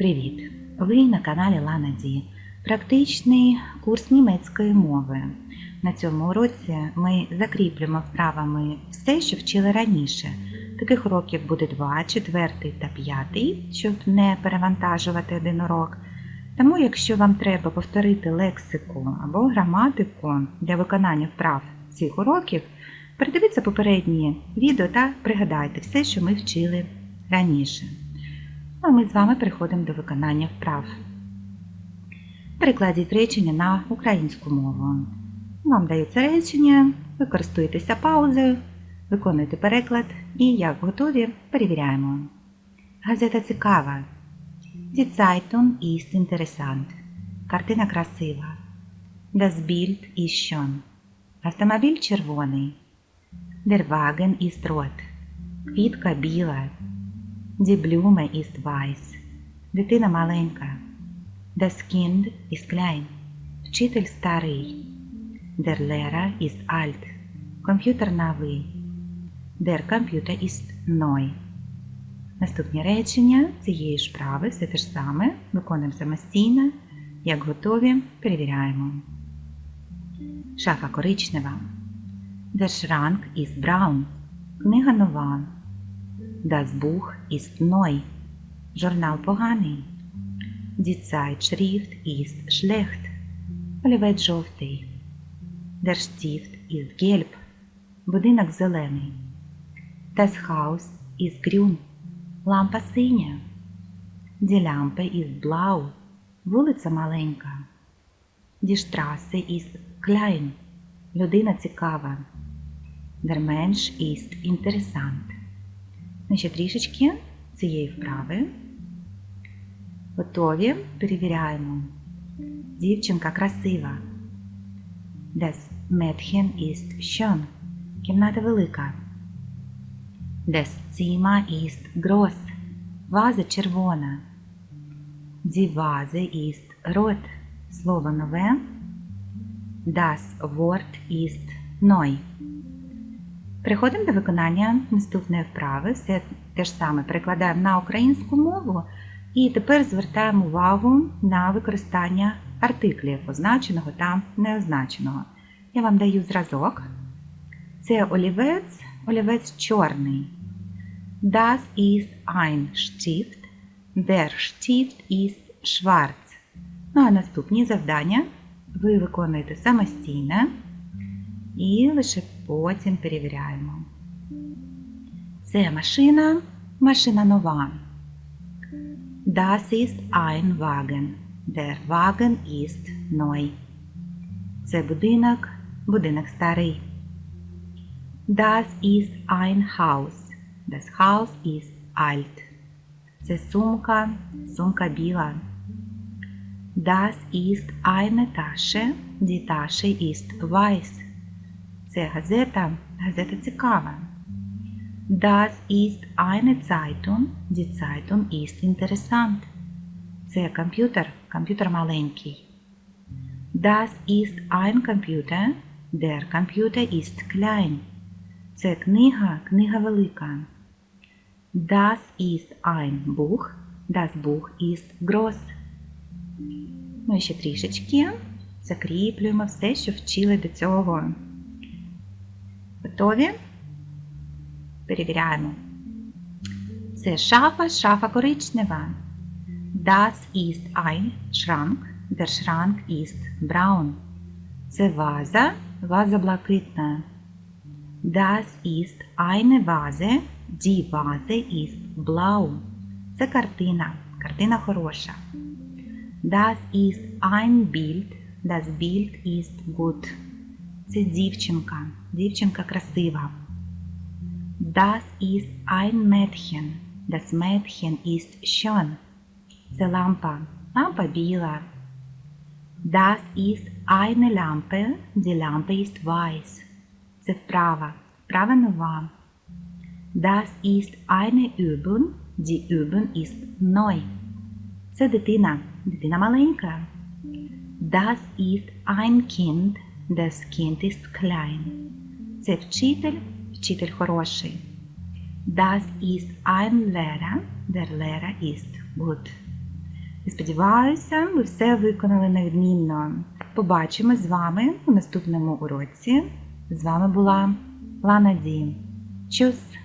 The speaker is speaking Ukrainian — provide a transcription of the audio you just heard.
Привіт! Ви на каналі Лана Ді. Практичний курс німецької мови. На цьому уроці ми закріплюємо вправами все, що вчили раніше. Таких уроків буде два, четвертий та п'ятий, щоб не перевантажувати один урок. Тому, якщо вам треба повторити лексику або граматику для виконання вправ цих уроків, передивіться попередні відео та пригадайте все, що ми вчили раніше. А ми з вами переходимо до виконання вправ. Перекладіть речення на українську мову. Вам дається речення, ви користуєтеся паузою, виконуєте переклад і, як готові, перевіряємо. Газета цікава. Die Zeitung ist interessant. Картина красива. Das Bild ist schön. Автомобіль червоний. Der Wagen ist rot. Квітка біла. Die Blume ist. Дитина маленька. Das Kind ist. Вчитель старий. Der Lehrer ist. Комп'ютер новий. Der Computer ist neu. Наступні речення цієї ж вправи все те ж саме. Виконуємо самостійно. Як готові, перевіряємо. Шафа коричнева. Der Schrank ist braun. Книга нова. Das Buch ist neu. Журнал поганий. Die Zeitschrift ist schlecht. Олівець жовтий. Der Stift ist gelb. Будинок зелений. Das Haus ist grün. Лампа синя. Die Lampe ist blau. Вулиця маленька. Die Straße ist klein. Людина цікава. Der Mensch ist interessant. Ще трішечки цієї вправи. Готові? Перевіряємо. Дівчинка красива. Das Mädchen ist schön. Кімната велика. Das Zimmer ist groß. Ваза червона. Die Vase ist rot. Слово нове. Das Wort ist neu. Переходимо до виконання наступної вправи. Все те ж саме перекладаємо на українську мову. І тепер звертаємо увагу на використання артиклів, означеного та неозначеного. Я вам даю зразок. Це олівець, олівець чорний. Das ist ein Stift. Der Stift ist schwarz. Ну а наступні завдання ви виконуєте самостійно і лише потім перевіряємо. Це машина, машина нова. Das ist ein Wagen. Der Wagen ist neu. Це будинок, будинок старий. Das ist ein Haus. Das Haus ist alt. Це сумка, сумка біла. Das ist eine Tasche. Die Tasche ist weiß. Це газета, газета цікава. Das ist eine Zeitung. Die Zeitung ist interessant. Це комп'ютер, комп'ютер маленький. Das ist ein Computer. Der Computer ist klein. Це книга, книга велика. Das ist ein Buch. Das Buch ist groß. Ну і ще трішечки закріплюємо все, що вчили до цього. Готові? Перевіряємо. Це шафа, шафа коричнева. Das ist ein Schrank. Der Schrank ist braun. Це ваза, ваза блакитна. Das ist eine Vase. Die Vase ist blau. Це картина, картина хороша. Das ist ein Bild. Das Bild ist gut. Це дівчинка, дівчинка красива. Das ist ein Mädchen. Das Mädchen ist schön. Це лампа, лампа біла. Das ist eine Lampe. Die Lampe ist weiß. Це вправа, вправа нова. Das ist eine Übung. Die Übung ist neu. Це дитина, дитина маленька. Das ist ein Kind. Das Kind ist klein. Це вчитель, вчитель хороший. Das ist ein Lehrer. Der Lehrer ist gut. Сподіваюся, ви все виконали невідмінно. Побачимось з вами у наступному уроці. З вами була Лана Ді. Чус!